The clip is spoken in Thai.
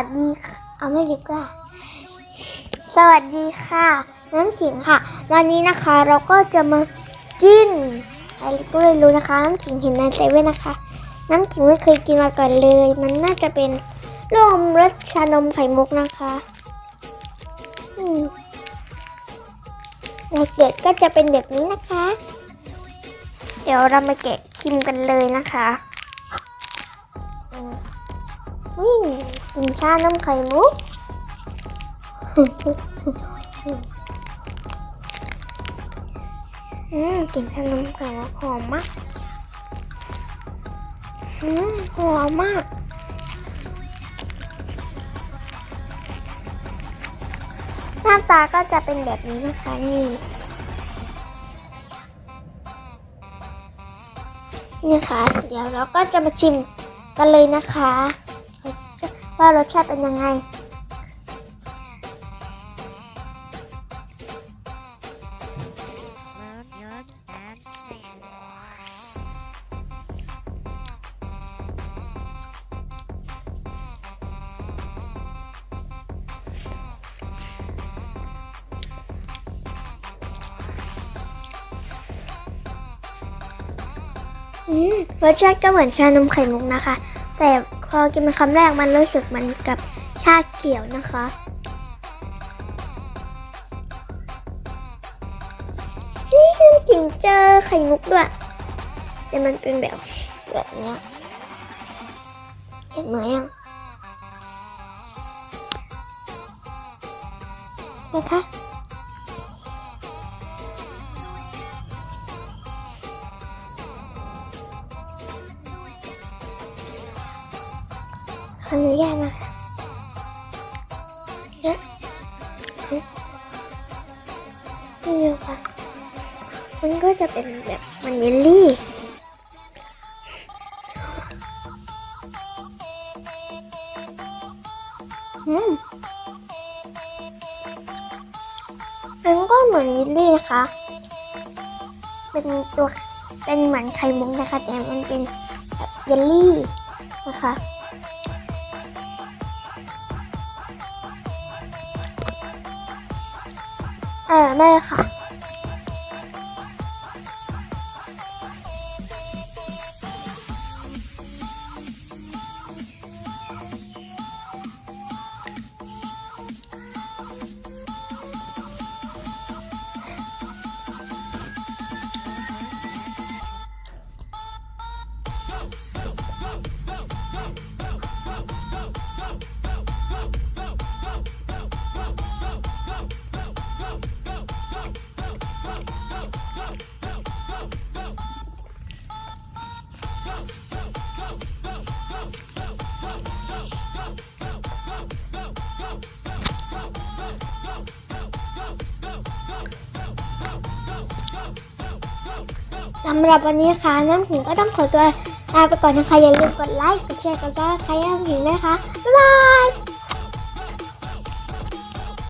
วัสดีเอาไม่ดีกว่าสวัสดีค่ะ น้ำขิงค่ะ วันนี้นะคะเราก็จะมากินอะไรก็ไม่รู้นะคะ น้ำขิงเห็นในเซเว่นนะคะ น้ำขิงไม่เคยกินมาก่อนเลย มันน่าจะเป็นนมรสชานมไข่มุกนะคะอืมเด็กก็จะเป็นแบบนี้นะคะ เดี๋ยวเรามาแกะชิมกันเลยนะคะ วิ่งกินชานมไข่มุก อืมกลิ่นชานมไข่มุกหอมมาก อืมหอมมากหน้าตาก็จะเป็นแบบนี้นะคะนี่นี่ค่ะ เดี๋ยวเราก็จะมาชิมกันเลยนะคะ ว่ารสชาติเป็นยังไง รสชาติก็เหมือนชานมไข่มุกนะคะ แต่ พอกินเป็นคำแรกมันรู้สึกมันกับชาเขียวนะคะ นี่คือถึงเจอไข่มุกด้วยแต่มันเป็นแบบแบบนี้เห็นไหมอะนะคะ ออนุญาตนะคะเนี่ยนี่ค่ะ มันก็จะเป็นแบบมันเยลลี่อืมมันก็เหมือนเยลลี่นะคะ เป็นตัว เป็นเหมือนไข่มุกนะคะ แต่มันเป็นแบบเยลลี่นะคะ เออไสำหรับวันนี้ค่ะน้ำขิงก็ต้องขอตัวลาไปก่อนนะคะ อย่าลืมกดไลค์ กดแชร์กดซับสไครต์น้ำขิงด้ค่ะบ๊ายบาย